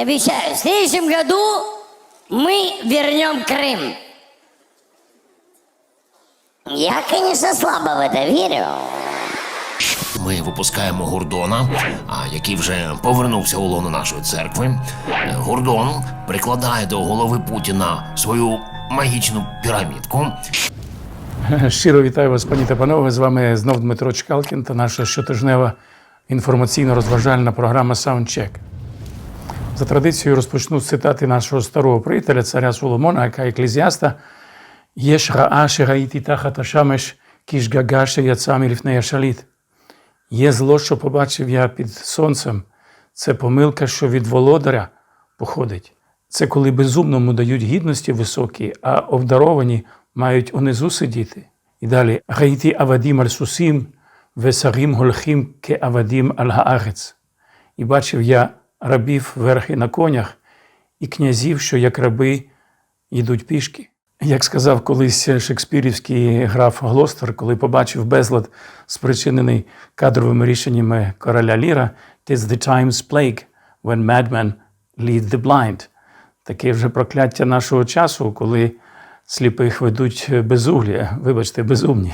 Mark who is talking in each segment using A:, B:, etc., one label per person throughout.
A: Я обещаю, в следующем году мы вернем Крым. Я, конечно, слабо в это верю.
B: Ми випускаємо Гордона, а який вже повернувся у лоно нашої церкви. Е, Гордон прикладає до голови Путіна свою магічну пірамідку.
C: Щиро вітаю вас, пані та панове. З вами знов Дмитро Чкалкін та наша щотижнева інформаційно-розважальна програма Soundcheck. За традицією розпочну з цитати нашого старого приятеля, царя Соломона, яка еклезіаста Єш раа шераїті тахат ашамеш кіш гагаше яцамі ліфнея шаліт. Є зло, що побачив я під сонцем. Це помилка, що від володаря походить. Це коли безумному дають гідності високі, а обдаровані мають унизу сидіти. І далі Гаїті авадім аль сусім, весарім гольхім ке авадім аль гаарец. І бачив я рабів верхи на конях, і князів, що як раби йдуть пішки. Як сказав колись шекспірівський граф Глостер, коли побачив безлад, спричинений кадровими рішеннями короля Ліра, «Tis the time's plague when madmen lead the blind». Таке вже прокляття нашого часу, коли сліпих ведуть безуглі, вибачте, безумні.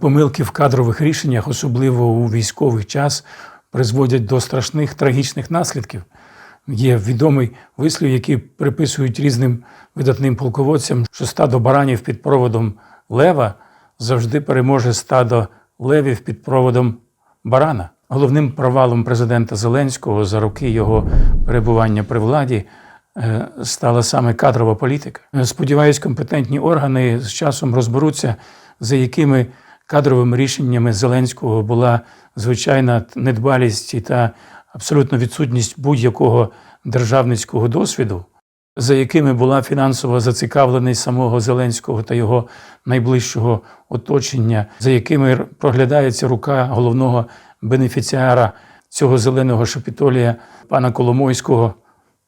C: Помилки в кадрових рішеннях, особливо у військовий час, призводять до страшних трагічних наслідків. Є відомий вислів, який приписують різним видатним полководцям, що стадо баранів під проводом лева завжди переможе стадо левів під проводом барана. Головним провалом президента Зеленського за роки його перебування при владі е, стала саме кадрова політика. Е, Сподіваюсь, компетентні органи з часом розберуться, за якими кадровими рішеннями Зеленського була звичайна недбалість та абсолютно відсутність будь-якого державницького досвіду, за якими була фінансова зацікавленість самого Зеленського та його найближчого оточення, за якими проглядається рука головного бенефіціара цього зеленого шапітолія пана Коломойського,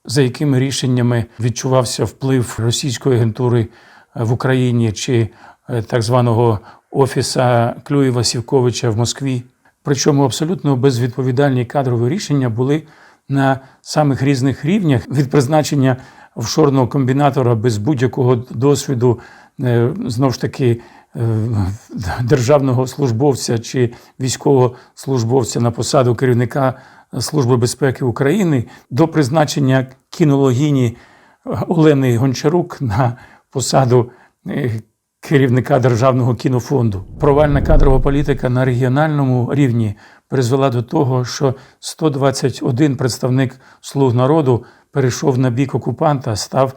C: за якими рішеннями відчувався вплив російської агентури в Україні чи е, так званого офіса Клюєва Сівковича в Москві. Причому абсолютно безвідповідальні кадрові рішення були на самих різних рівнях від призначення офшорного комбінатора без будь-якого досвіду, е, знову ж таки, е, державного службовця чи військового службовця на посаду керівника Служби безпеки України до призначення кінологіні Олени Гончарук на посаду е, керівника Державного кінофонду. Провальна кадрова політика на регіональному рівні призвела до того, що 121 представник слуг народу перейшов на бік окупанта, став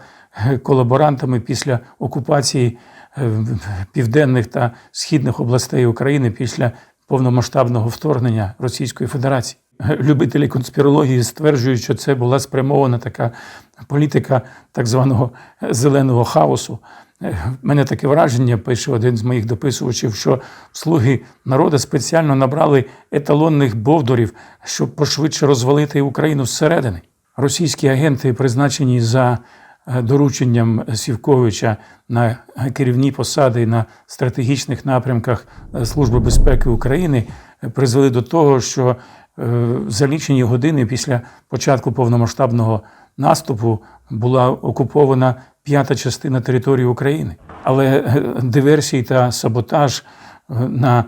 C: е, колаборантами після окупації е, південних та східних областей України після повномасштабного вторгнення Російської Федерації. Любителі конспірології стверджують, що це була спрямована така політика так званого зеленого хаосу. В мене таке враження, пише один з моїх дописувачів, що слуги народу спеціально набрали еталонних бовдурів, щоб пошвидше розвалити Україну зсередини. Російські агенти, призначені за е, дорученням Сівковича на керівні посади на стратегічних напрямках е, Служби безпеки України, е, призвели до того, що за лічені години після початку повномасштабного наступу була окупована п'ята частина території України. Але е, диверсії та саботаж е, на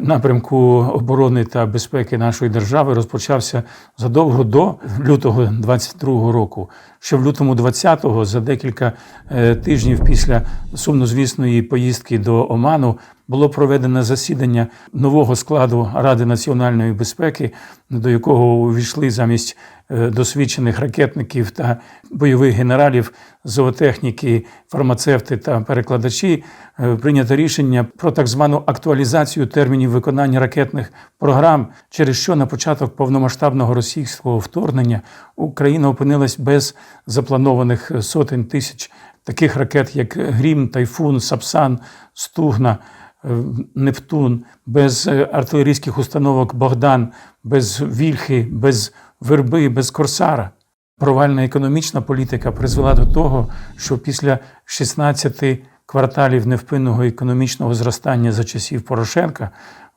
C: напрямку оборони та безпеки нашої держави розпочався задовго до лютого 22-го року. Ще в лютому 20-го, за декілька е, тижнів після сумнозвісної поїздки до Оману, було проведено засідання нового складу Ради національної безпеки, до якого увійшли замість е, досвідчених ракетників та бойових генералів, зоотехніки, фармацевти та перекладачі. е, Прийнято рішення про так звану актуалізацію термінів виконання ракетних програм, через що на початок повномасштабного російського вторгнення Україна опинилась без запланованих сотень тисяч таких ракет, як Грім, Тайфун, Сапсан, Стугна. Е, Нептун, без е, артилерійських установок Богдан, без Вільхи, без Верби, без Корсара. Провальна економічна політика призвела до того, що після 16 кварталів невпинного економічного зростання за часів Порошенка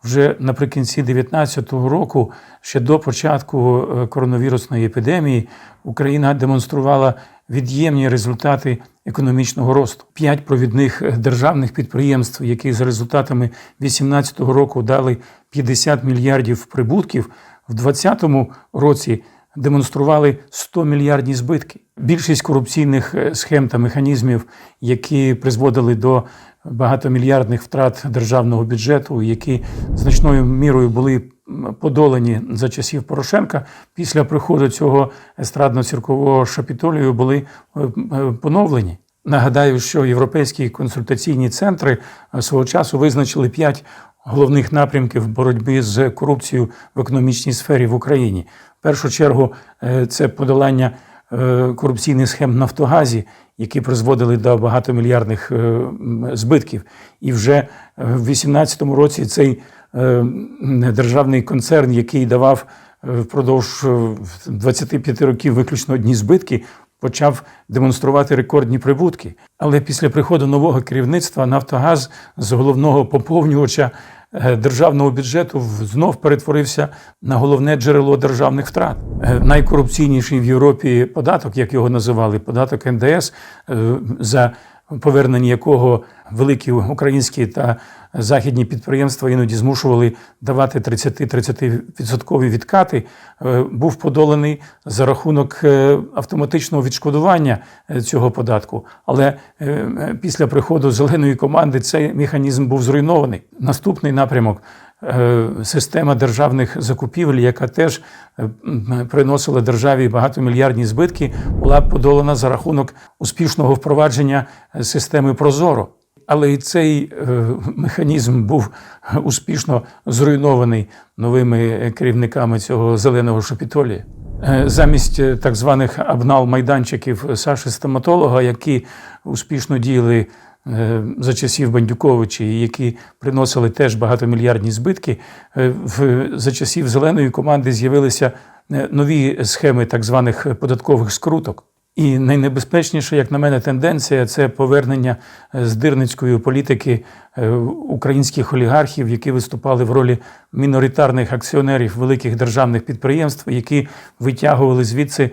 C: вже наприкінці 2019 року, ще до початку е, коронавірусної епідемії, Україна демонструвала від'ємні результати економічного росту. П'ять провідних е, державних підприємств, які за результатами 2018 року дали 50 мільярдів прибутків, в 2020 році демонстрували 100 мільярдні збитки. Більшість корупційних е, схем та механізмів, які призводили до багатомільярдних втрат державного бюджету, які значною мірою були подолані за часів Порошенка, після приходу цього естрадно-циркового шапітолію були е, поновлені. Нагадаю, що європейські консультаційні центри е, свого часу визначили п'ять головних напрямків боротьби з корупцією в економічній сфері в Україні. В першу чергу е, це подолання корупційних схем в Нафтогазі, які призводили до багатомільярдних е, збитків. І вже е, в 2018 році цей е, державний концерн, який давав впродовж е, 25 років виключно одні збитки, почав демонструвати рекордні прибутки. Але після приходу нового керівництва Нафтогаз з головного поповнювача державного бюджету знов перетворився на головне джерело державних втрат. Е, Найкорупційніший в Європі податок, як його називали, податок НДС, е, за повернення якого великі українські та західні підприємства іноді змушували давати 30-30% відкати, е, був подоланий за рахунок е, автоматичного відшкодування е, цього податку. Але після приходу зеленої команди цей механізм був зруйнований. Наступний напрямок. Е, Система державних закупівель, яка теж е, приносила державі багатомільярдні збитки, була подолана за рахунок успішного впровадження е, системи Прозоро. Але і цей механізм був успішно зруйнований новими керівниками цього зеленого шапітолія. Е, Замість так званих абнал-майданчиків Саші стоматолога, які успішно діяли за часів Бандюковича, які приносили теж багатомільярдні збитки, е, за часів зеленої команди з'явилися е, нові схеми так званих податкових скруток. І найнебезпечніша, як на мене, тенденція це повернення е, здирницької політики е, українських олігархів, які виступали в ролі міноритарних акціонерів великих державних підприємств, які витягували звідси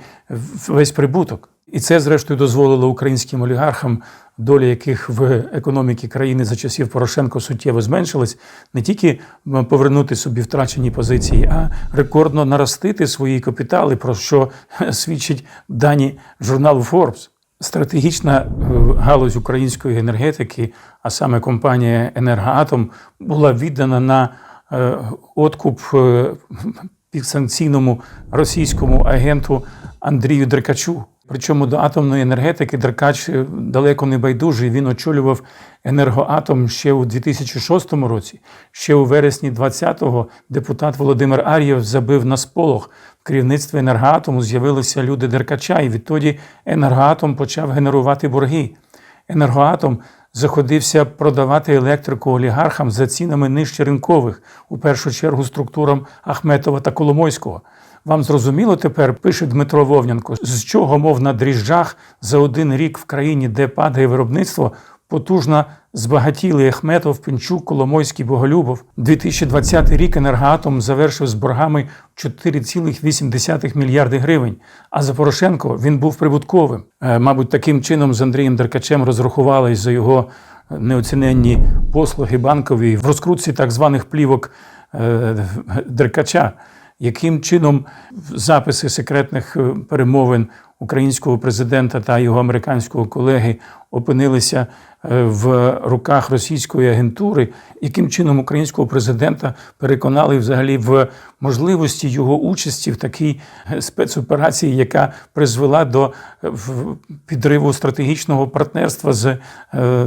C: весь прибуток. І це, зрештою, дозволило українським олігархам, доля яких в економіці країни за часів Порошенко суттєво зменшилась, не тільки повернути собі втрачені позиції, а рекордно наростити свої капітали, про що свідчить дані журналу Forbes. Стратегічна е, галузь української енергетики, а саме компанія Енергоатом, була віддана на е, откуп е, підсанкційному російському агенту Андрію Деркачу. Причому до атомної енергетики Деркач е, далеко не байдужий. Він очолював енергоатом ще у 2006 році. Ще у вересні 20-го депутат Володимир Ар'єв забив на сполох. В керівництві енергоатому з'явилися люди Деркача, і відтоді енергоатом почав генерувати борги. Енергоатом заходився продавати електрику олігархам за цінами нижче ринкових, у першу чергу структурам Ахметова та Коломойського. Вам зрозуміло тепер, пише Дмитро Вовнянко, з чого мов на дріжджах за один рік в країні, де падає виробництво, потужно збагатіли Ахметов, Пінчук, Коломойський, Боголюбов. 2020 рік енергоатом завершив з боргами 4,8 мільярди гривень. А за Порошенко він був прибутковим. Е, Мабуть, таким чином з Андрієм Деркачем розрахувались за його неоціненні послуги банкові в розкрутці так званих плівок е, Деркача. Яким чином записи секретних е, перемовин українського президента та його американського колеги опинилися е, в руках російської агентури, яким чином українського президента переконали взагалі в можливості його участі в такій е, спецоперації, яка призвела до підриву стратегічного партнерства з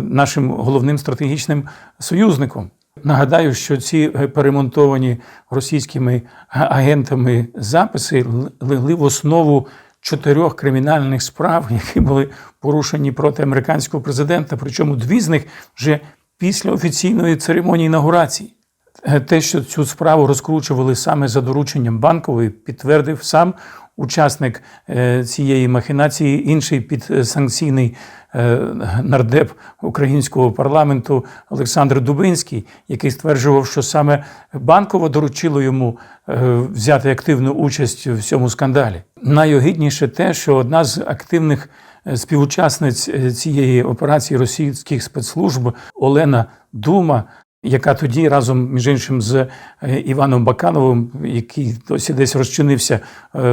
C: нашим головним стратегічним союзником. Нагадаю, що ці е, перемонтовані російськими агентами записи легли в основу чотирьох кримінальних справ, які були порушені проти американського президента. Причому дві з них вже після офіційної церемонії інаугурації. Е, Те, що цю справу розкручували саме за дорученням банкової, підтвердив сам учасник е, цієї махінації, інший підсанкційний е, нардеп українського парламенту Олександр Дубинський, який стверджував, що саме банково доручило йому взяти активну участь в цьому скандалі. Найогідніше те, що одна з активних співучасниць цієї операції російських спецслужб Олена Дума яка тоді разом, між іншим, з е, Іваном Бакановим, який досі десь розчинився е,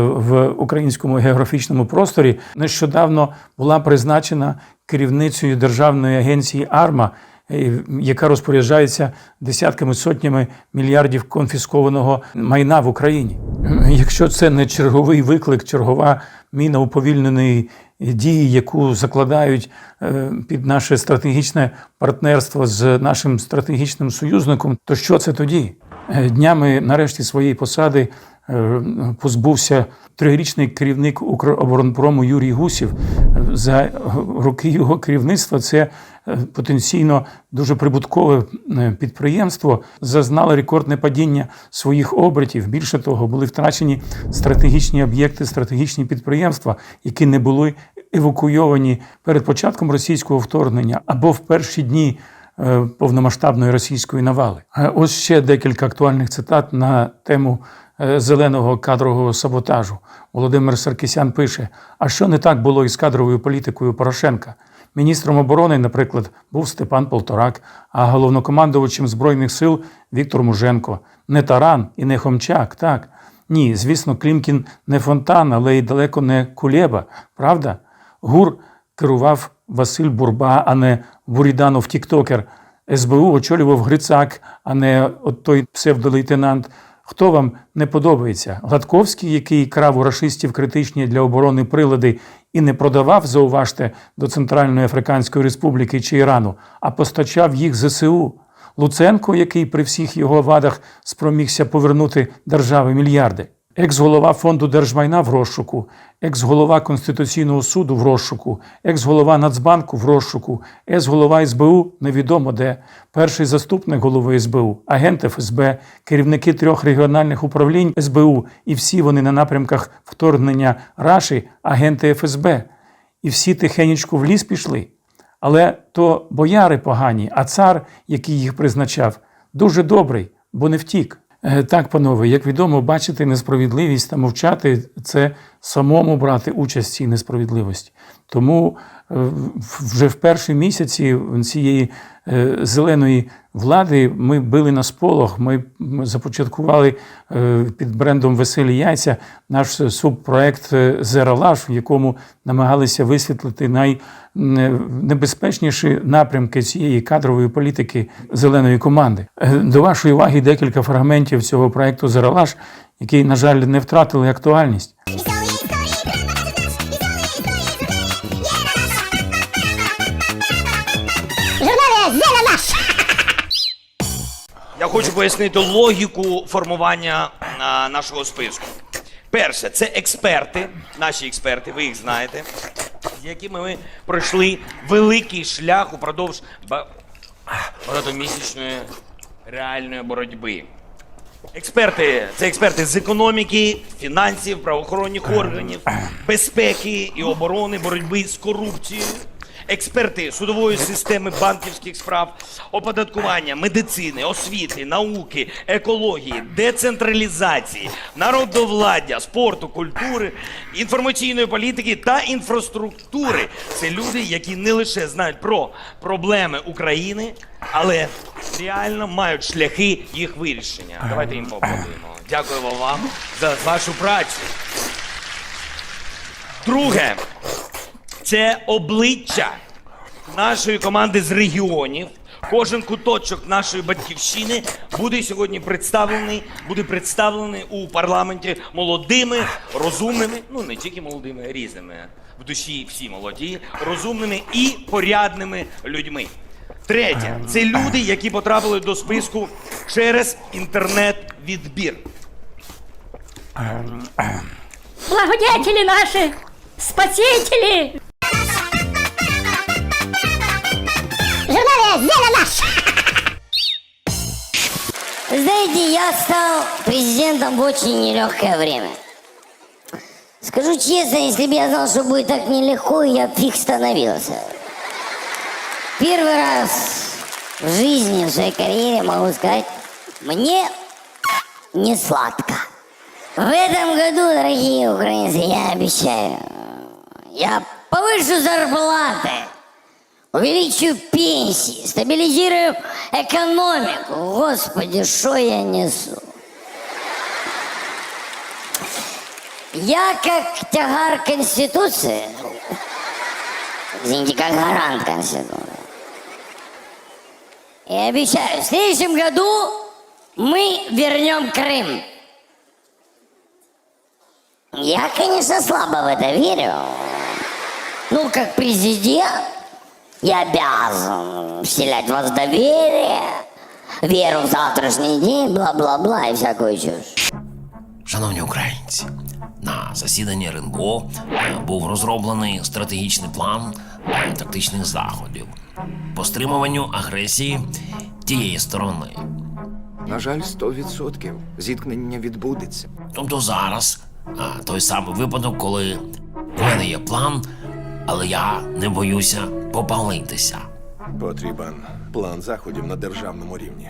C: в українському географічному просторі, нещодавно була призначена керівницею державної агенції АРМА, е, яка розпоряджається десятками сотнями мільярдів конфіскованого майна в Україні. Якщо це не черговий виклик, чергова міна уповільненої дії, яку закладають е, під наше стратегічне партнерство з нашим стратегічним союзником, то що це тоді? Е, Днями нарешті своєї посади е, позбувся трирічний керівник Укроборонпрому Юрій Гусів. За роки його керівництва це потенційно дуже прибуткове е, підприємство зазнало рекордне падіння своїх обертів. Більше того, були втрачені стратегічні об'єкти, стратегічні підприємства, які не були евакуйовані перед початком російського вторгнення або в перші дні е, повномасштабної російської навали. Е, Ось ще декілька актуальних цитат на тему е, зеленого кадрового саботажу. Володимир Саркісян пише: А що не так було із кадровою політикою Порошенка? Міністром оборони, наприклад, був Степан Полторак, а головнокомандувачем Збройних сил Віктор Муженко. Не Таран і не Хомчак, так. Ні, звісно, Клімкін не фонтан, але й далеко не кулєба, правда? ГУР керував Василь Бурба, а не Буріданов Тіктокер. СБУ очолював Грицак, а не от той псевдолейтенант. Хто вам не подобається? Гладковський, який крав у рашистів критичні для оборони прилади і не продавав, зауважте, до Центральної Африканської Республіки чи Ірану, а постачав їх ЗСУ. Луценко, який при всіх його вадах спромігся повернути держави мільярди. Екс-голова фонду держмайна в розшуку, екс-голова Конституційного суду в розшуку, екс-голова Нацбанку в розшуку, екс-голова СБУ невідомо де, перший заступник голови СБУ, агент ФСБ, керівники трьох регіональних управлінь СБУ, і всі вони на напрямках вторгнення Раші, агенти ФСБ. І всі тихенечко в ліс пішли. Але то бояри погані, а цар, який їх призначав, дуже добрий, бо не втік. Е, Так, панове, як відомо, бачити несправедливість та мовчати це самому брати участь в цій несправедливості. Тому вже в перші місяці цієї е, зеленої влади ми били на сполох. Ми започаткували е, під брендом Веселі яйця наш субпроект е, Зералаш, в якому намагалися висвітлити найнебезпечніші напрямки цієї кадрової політики зеленої команди. До вашої уваги декілька фрагментів цього проекту Зералаш, який, на жаль, не втратили актуальність.
D: Я хочу пояснити логіку формування а, нашого списку. Перше, це експерти, наші експерти, ви їх знаєте, з якими ми пройшли великий шлях упродовж ба- багатомісячної реальної боротьби. Експерти це експерти з економіки, фінансів, правоохоронних органів, безпеки і оборони, боротьби з корупцією. Експерти судової системи банківських справ, оподаткування, медицини, освіти, науки, екології, децентралізації, народовладдя, спорту, культури, інформаційної політики та інфраструктури. Це люди, які не лише знають про проблеми України, але реально мають шляхи їх вирішення. Давайте їм поаплодуємо. Дякуємо вам за вашу працю. Друге, це обличчя нашої команди з регіонів. Кожен куточок нашої батьківщини буде сьогодні представлений, буде представлений у парламенті молодими, розумними, ну не тільки молодими, різними. В душі всі молоді, розумними і порядними людьми. Третє це люди, які потрапили до списку через інтернет-відбір.
E: Благодетели наши, спасители!
A: Знаете, я стал президентом в очень нелегкое время. Скажу честно, если бы я знал, что будет так нелегко, я фиг становился. Первый раз в жизни, в своей карьере могу сказать, мне не сладко. В этом году, дорогие украинцы, я обещаю, я повышу зарплаты, увеличу пенсии, стабилизирую экономику. Господи, что я несу? Я как тягар Конституции, извините, как гарант Конституции, и обещаю, в следующем году мы вернем Крым. Я, конечно, слабо в это верю. Ну, как президент, я обязан вселять в вас доверие, веру в завтрашний день, бла-бла-бла и всякую чушь.
B: Шановні українці, на засіданні РНБО е, був розроблений стратегічний план е, тактичних заходів по стримуванню агресії тієї сторони.
F: На жаль, 100% зіткнення відбудеться.
B: Тобто зараз той самий випадок, коли в мене є план, але я не боюся попалитися.
G: Потрібен план заходів на державному рівні.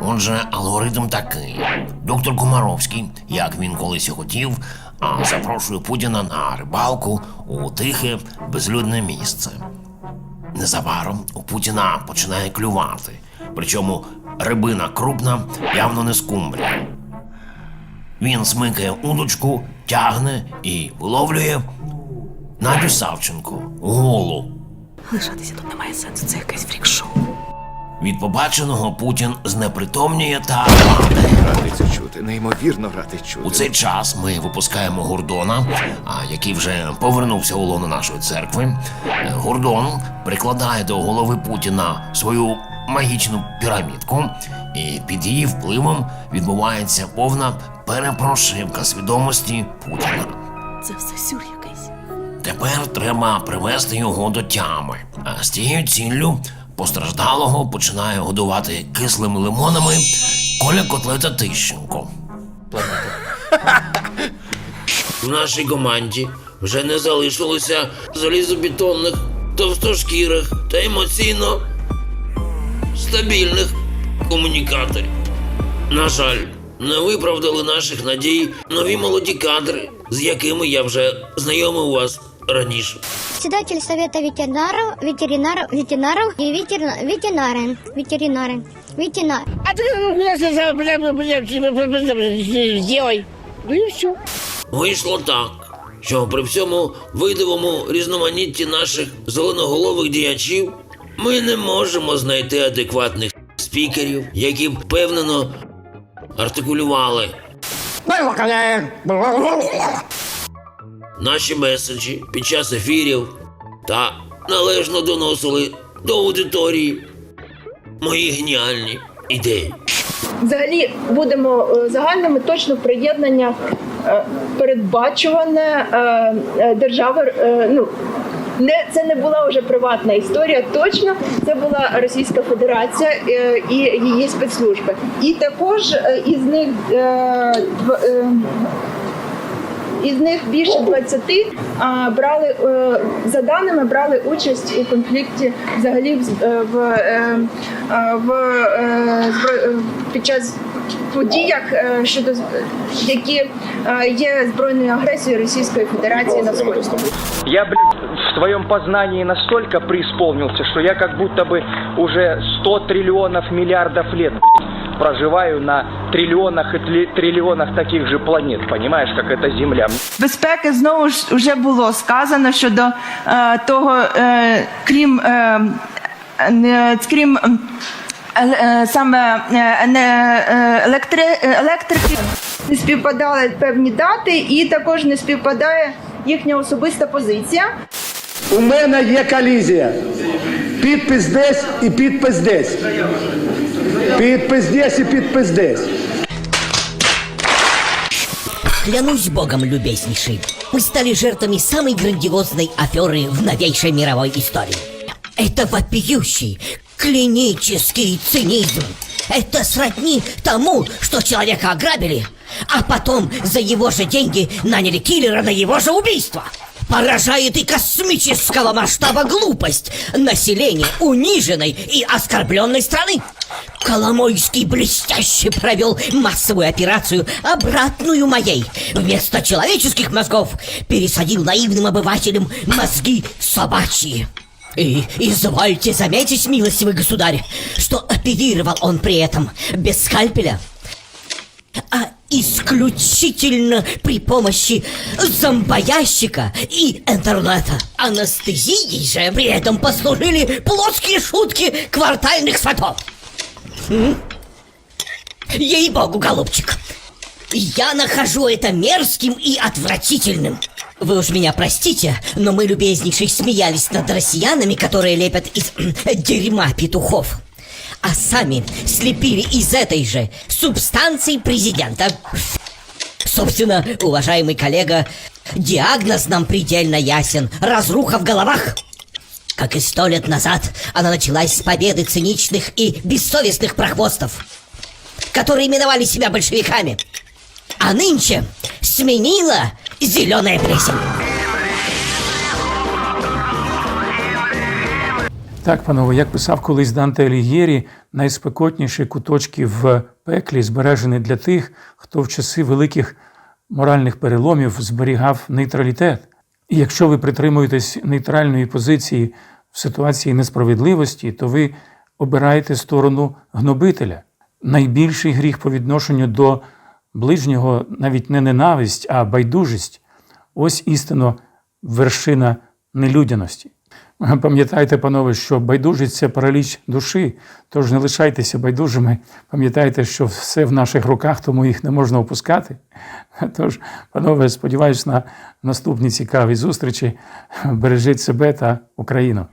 B: Отже, алгоритм такий. Доктор Комаровський, як він колись і хотів, а, запрошує Путіна на рибалку у тихе, безлюдне місце. Незабаром у Путіна починає клювати. Причому рибина крупна, явно не скумбрія. Він смикає удочку, тягне і виловлює Надю Савченко голу.
H: Лишатися тут немає сенсу, це якесь фрік-шоу.
B: Від побаченого Путін знепритомніє та
F: Радий це чути, неймовірно радий чути.
B: У цей час ми випускаємо Гурдона, а який вже повернувся у лоно нашої церкви. Е, Гурдон прикладає до голови Путіна свою магічну пірамідку, і під її впливом відбувається повна перепрошивка свідомості Путіна.
H: Це все сюр якийсь.
B: Тепер треба привести його до тями. А з цією ціллю постраждалого починає годувати кислими лимонами Коля Котлета Тищенко. В нашій команді вже не залишилося залізобетонних, товстошкірих та емоційно стабільних комунікаторів. На жаль, не виправдали наших надій нові молоді кадри, з якими я вже знайомив вас раніше.
I: Председатель Совета ветеринаров, ветеринаров, ветеринаров и ветерина- ветеринары. Ветеринары. Ветеринар.
E: Сделай. Ну и все.
B: Вийшло так, що при всьому видовому різноманітті наших зеленоголових діячів ми не можемо знайти адекватних спікерів, які б впевнено артикулювали наші меседжі під час ефірів та належно доносили до аудиторії мої геніальні ідеї.
J: Взагалі будемо е, загальними точно приєднання е, передбачуване е, держави. е, Ну не це не була вже приватна історія. Точно це була Російська Федерація і її спецслужби. І також із них із них більше 20 а, брали е, за даними брали участь у конфлікті взагалі в, е, в, е, в під час подіях щодо які є збройною агресією Російської Федерації на сході.
K: Я, блядь, в своем познании настолько преисполнился, что я как будто бы уже 100 триллионов миллиардов лет проживаю на триллионах и тли- триллионах таких же планет, понимаешь, как эта Земля.
J: Безпеки знову ж вже було сказано щодо е, того, е, крім е, не- крім ем, е, саме е, е, електри, електрики не співпадали певні дати, і також не співпадає їхня особиста позиція.
L: У мене є колізія. Підпис десь і підпис десь. Підпис десь і підпис десь.
M: Клянусь богом, любезнейший, мы стали жертвами самой грандиозной аферы в новейшей мировой истории. Это вопиющий, клинический цинизм. Это сродни тому, что человека ограбили, а потом за его же деньги наняли киллера на его же убийство. Поражает и космического масштаба глупость населения униженной и оскорбленной страны. Коломойский блестяще провел массовую операцию, обратную моей. Вместо человеческих мозгов пересадил наивным обывателям мозги собачьи. И извольте заметить, милостивый государь, что оперировал он при этом без скальпеля, а исключительно при помощи зомбоящика и интернета. Анестезией же при этом послужили плоские шутки квартальных сватов. М? Ей-богу, голубчик, я нахожу это мерзким и отвратительным. Вы уж меня простите, но мы, любезнейшие, смеялись над россиянами, которые лепят из дерьма петухов. А сами слепили из этой же субстанции президента. Собственно, уважаемый коллега, диагноз нам предельно ясен. Разруха в головах. Как и сто лет назад, она началась с победы циничных и бессовестных прохвостов, которые именовали себя большевиками. А нынче сменила зеленая плесень.
C: Так, панове, як писав колись Данте Алігєрі, найспекотніші куточки в пеклі збережені для тих, хто в часи великих моральних переломів зберігав нейтралітет. І якщо ви притримуєтесь нейтральної позиції в ситуації несправедливості, то ви обираєте сторону гнобителя. Найбільший гріх по відношенню до ближнього навіть не ненависть, а байдужість. Ось істинно вершина нелюдяності. Пам'ятайте, панове, що байдужість це параліч душі, тож не лишайтеся байдужими. Пам'ятайте, що все в наших руках, тому їх не можна опускати. Тож, панове, сподіваюся на наступні цікаві зустрічі. Бережіть себе та Україну.